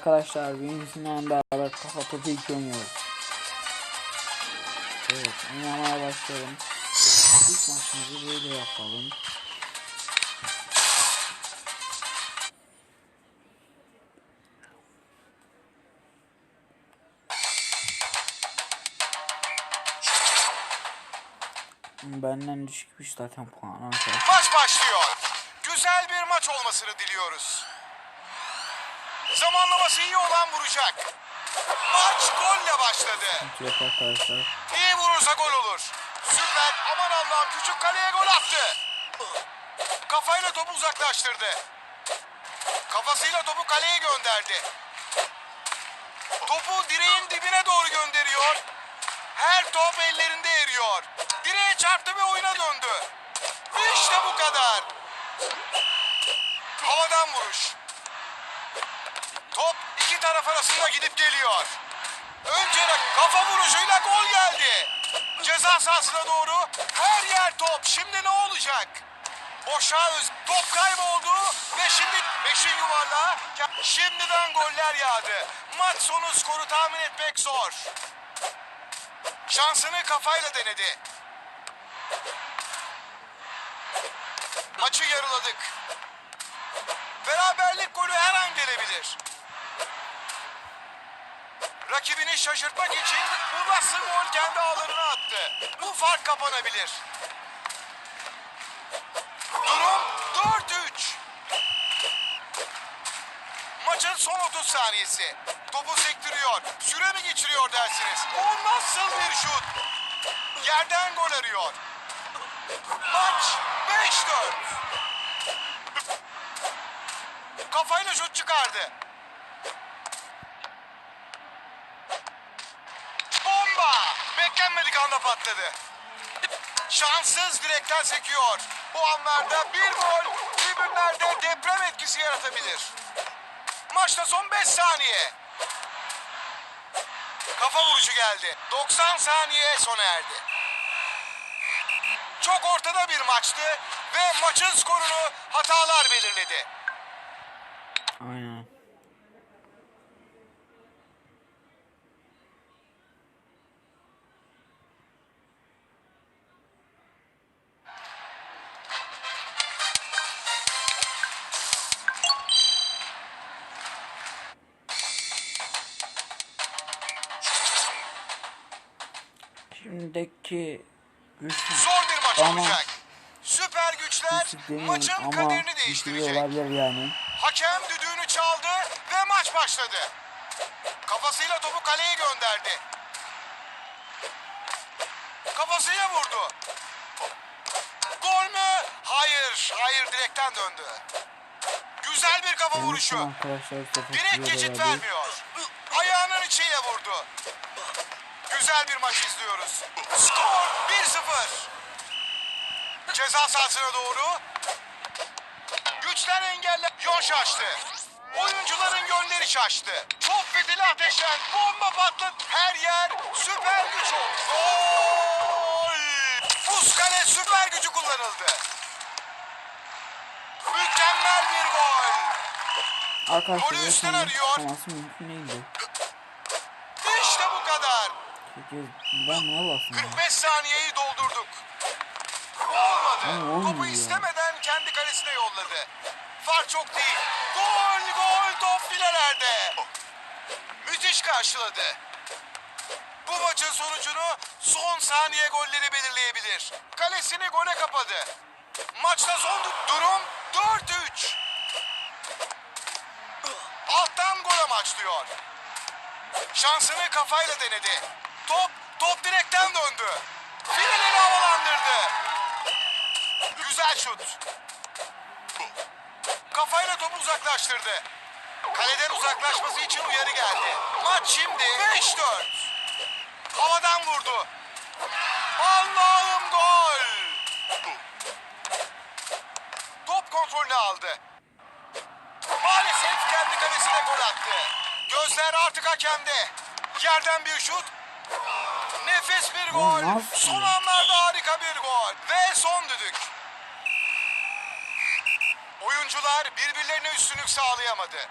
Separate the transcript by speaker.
Speaker 1: Arkadaşlar bizimle beraber kafa topu 2 oynuyoruz. Evet oynamaya başlayalım. İlk maçımızı böyle yapalım. Benden düşükmüş zaten puan.
Speaker 2: Maç başlıyor. Güzel bir maç olmasını diliyoruz. Zamanlaması iyi olan vuracak. Maç golle başladı. İyi vurursa gol olur. Süper. Aman Allah'ım küçük kaleye gol attı. Kafayla topu uzaklaştırdı. Kafasıyla topu kaleye gönderdi. Topu direğin dibine doğru gönderiyor. Her top ellerinde eriyor. Direğe çarptı ve oyuna döndü. İşte bu kadar. Havadan vuruş. Top iki taraf arasında gidip geliyor. Önce rak- kafa vuruşuyla gol geldi. Ceza sahasına doğru her yer top. Şimdi ne olacak? Boşa öz top kayboldu ve şimdi beşin yuvarlağı şimdiden goller yağdı. Maç sonu skoru tahmin etmek zor. Şansını kafayla denedi. Maçı yarıladık. Beraberlik golü her an gelebilir. Rakibini şaşırtmak için bu nasıl gol kendi ağlarına attı. Bu fark kapanabilir. Durum 4-3. Maçın son 30 saniyesi. Topu sektiriyor. Süre mi geçiriyor dersiniz? O nasıl bir şut? Yerden gol arıyor. Maç 5-4. Kafayla şut çıkardı. Bomba! Beklenmedik anda patladı. Şanssız direkten sekiyor. Bu anlarda bir gol tribünlerde deprem etkisi yaratabilir. Maçta son 5 saniye. Kafa vuruşu geldi. 90 saniye sona erdi. Çok ortada bir maçtı ve maçın skorunu hatalar belirledi.
Speaker 1: Şimdiki
Speaker 2: Zor bir maç
Speaker 1: Ama-
Speaker 2: olacak. Süper güçler maçın
Speaker 1: ama
Speaker 2: kaderini
Speaker 1: güçlü
Speaker 2: değiştirecek.
Speaker 1: olabilir yani.
Speaker 2: Hakem düdüğünü çaldı ve maç başladı. Kafasıyla topu kaleye gönderdi. Kafasıyla vurdu. Gol mü? Hayır, hayır direkten döndü. Güzel bir kafa vuruşu. Direkt geçit vermiyor. Ayağının içiyle vurdu. Güzel bir maç izliyoruz. Skor 1-0. Ceza sahasına doğru. Güçten engeller. Yol şaştı. Oyuncuların yönleri şaştı. Top fitili ateşlen. Bomba patladı. Her yer süper güç oldu. Gol! Buz kale süper gücü kullanıldı. Mükemmel bir gol.
Speaker 1: Arkadaşlar
Speaker 2: Golü üstten
Speaker 1: resmen
Speaker 2: arıyor.
Speaker 1: çıkaması mümkün değildi. Çünkü ben bastım ya?
Speaker 2: 45 saniyeyi doldurduk. Olmadı. Topu istemeden kendi kalesine yolladı. Fark çok değil. Gol gol top filelerde. Müthiş karşıladı. Bu maçın sonucunu son saniye golleri belirleyebilir. Kalesini gole kapadı. Maçta son du- durum 4-3. Alttan gol amaçlıyor. Şansını kafayla denedi. Top, top direkten döndü. Fileleri havalandırdı. Güzel şut. Kafayla topu uzaklaştırdı. Kaleden uzaklaşması için uyarı geldi. Maç şimdi 5-4. Havadan vurdu. Allah'ım gol. Top kontrolünü aldı. Maalesef kendi kalesine gol attı. Gözler artık hakemde. Yerden bir şut. Nefes bir gol.
Speaker 1: nasıl?
Speaker 2: Son anlarda harika bir gol. Ve son düdük. Oyuncular birbirlerine üstünlük sağlayamadı.